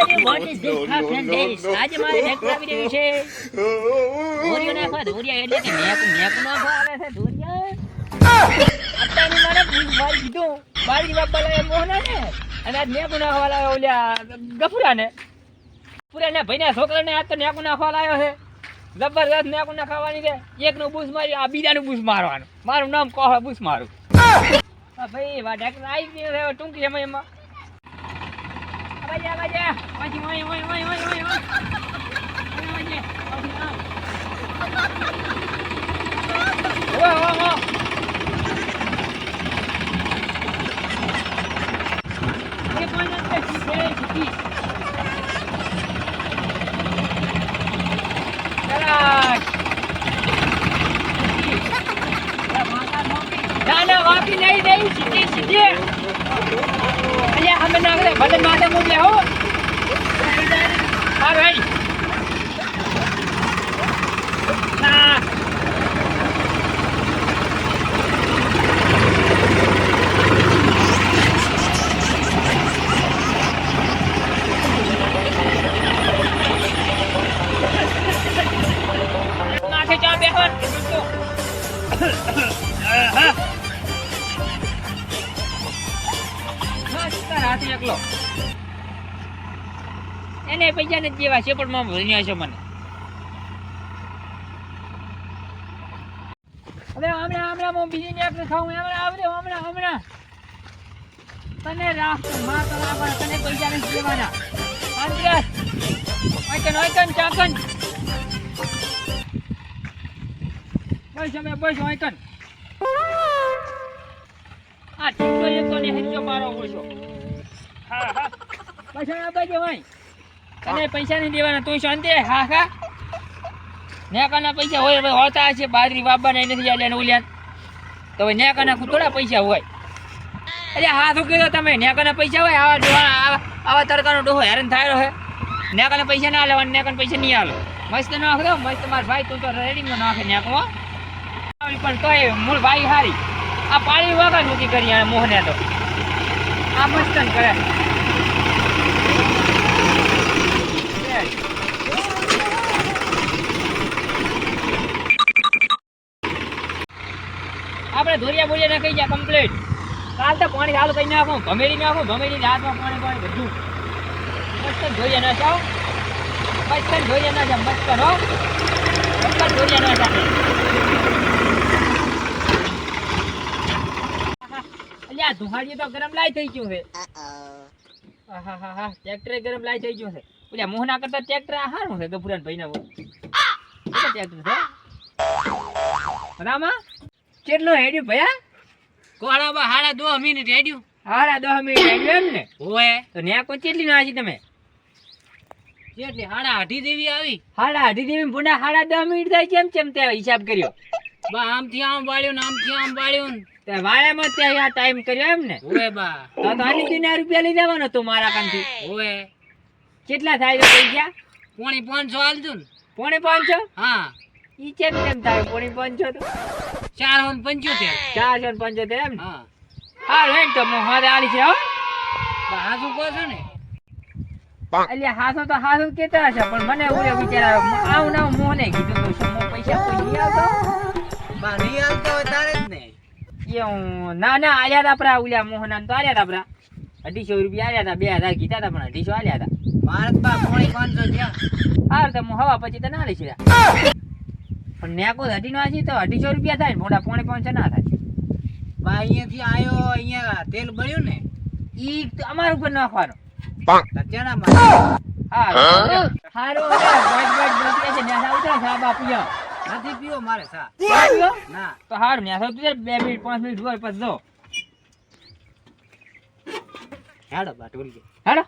everybody, what is this? Cup and આજે મારે tractor આવી રહ્યું છે. ધોરિયો નાખવા ધોરિયા એટલે કે મેક મેક નાખવા આવે છે ધોરિયા અત્યારની મારે બૂઝ મારી દીધું મારી બાપા લાવે મોહના ને અને આજ મેકુ નાખવા લાવ્યો ઓલ્યા ગફુરા ને ગફુરા ને છોકરાને આજ તો મેકુ નાખવા લાવ્યો છે. જબરદસ્ત મેકુ નાખવાની છે. એકનું બૂસ મારી આ બીજાનું બૂસ મારવાનું. મારું નામ કહો બૂસ મારું. ભાઈ વા ટ્રેક્ટર આવી ગયો ટૂંકી સમયમાં. ના ના વાપી નહીં નહીં સીધી સીધી. અહીંયા અમે ના ભલે માથે મૂકે હો. હા ભાઈ. હાથે એકલો. એને પૈસા નથી જેવા, છે પણ માં ભણ્યા છે મને. હવે હમણાં હમણાં હું બીજી ને આપણે ખાવું હમણાં આવડે, હમણાં હમણાં. તને રાખ, માં તને પણ તને પૈસા નથી દેવાના. અંતરસ ઓયકન ઓયકન ચાકન બસ અમે, બસ ઓયકન આ એક તો ને હેજો મારો ઓછો હા હા છે ભાઈ તને પૈસા નહીં દેવાના તું શાંતિ હા? હા નેકાના પૈસા હોય ભાઈ હોતા હશે બાજરી બાબા ને નથી આલ્યા ને ઉલ્યા તો ભાઈ નેકાના થોડા પૈસા હોય. અરે હા શું કીધો તમે? નેકાના પૈસા હોય આવા ડોહા આવા તડકાનો ડોહો હેરાન થાય રહે નેકાના પૈસા ના લેવાના નેકાના પૈસા નહીં આલો. મસ્ત નાખ દો મસ્ત માર ભાઈ તું તો રેડિંગમાં નાખે નેકો પણ તો એ મૂળ ભાઈ હારી. આ પાણી વગર નથી કરી મોહને તો. આ મસ્ત કરે. આપણે ધોરિયા બોરિયા નાખી ગયા કમ્પ્લીટ કાલ તો પાણી ચાલુ કરી નાખું. ભમેરી નાખું ભમેરી હાથમાં પાણી પાણી બધું. મસ્ત ધોરિયા નાખાવ મસ્ત ધોરિયા નાખા મસ્ત હો મસ્ત ધોરિયા નાખા અલ્યા ધુહાડીએ તો ગરમ લાઈ થઈ ગયું છે. હા ટ્રેક્ટરે ગરમ લાઈ થઈ ગયું છે. ઓલા મોહના કરતા ટ્રેક્ટર આ હારું છે ગભુરાન ભાઈ ના ટ્રેક્ટર છે? રામા? કેટલું હેડ્યું ભયા કોળામાં હાડા દો મિનિટ હેડ્યું. હાડા દો મિનિટ હેડ્યું એમ ને? ઓએ તો ન્યા કોઈ કેટલી નાસી તમે? કેટલી હાડા આઢી દેવી આવી. હાડા આઢી દેવી પુના હાડા દો મિનિટ થાય કેમ કેમ તે હિસાબ કર્યો? બા આમથી આમ વાળ્યો ને આમથી આમ વાળ્યો ને. તે વાળામાં તે આ ટાઈમ કર્યો એમ ને? ઓએ બા. તો તો આની તીના રૂપિયા લઈ જવાનો તું મારા કાનથી ઓએ કેટલા થાય તો પૈસા? પોણી પાંચસો હાલતું ને. પોણે પાંચસો? હા. ઈ કેમ કેમ થાય? પોણી પાંચસો તો? ચાર હોન પંચોતેર. ચારસો ને પંચોતેર એમ? ને હા. હા વેટ તો હું હારે આલી છે હો. હાસું કહો છો ને. એટલે હાસો તો હાસો કેતા હશે પણ મને ઓલે વિચાર આવું ના મોહને કીધું તો શું પૈસા કોઈ નહીં આવતો બા નહીં હાલતા તારે જ ને. એ ના ના આલ્યા તા આપણા ઉલ્યા મોહના તો આલ્યા તા આપણા અઢીસો રૂપિયા આલ્યા હતા બે હજાર કીધા તા પણ અઢીસો આલ્યા હતા મારે તો બા પોણી પાંચસો થયા. હાર તો હું હવા પછી તો ના લઈ છે. પણ મેકો અઢી નો છે તો અઢીસો રૂપિયા થાય મોટા પોણે પાંચસો ના થાય. બા અહીંયાથી આવ્યો અહીંયા તેલ બળ્યું ને? ઈ અમારા ઉપર નાખવાનો. હેડો.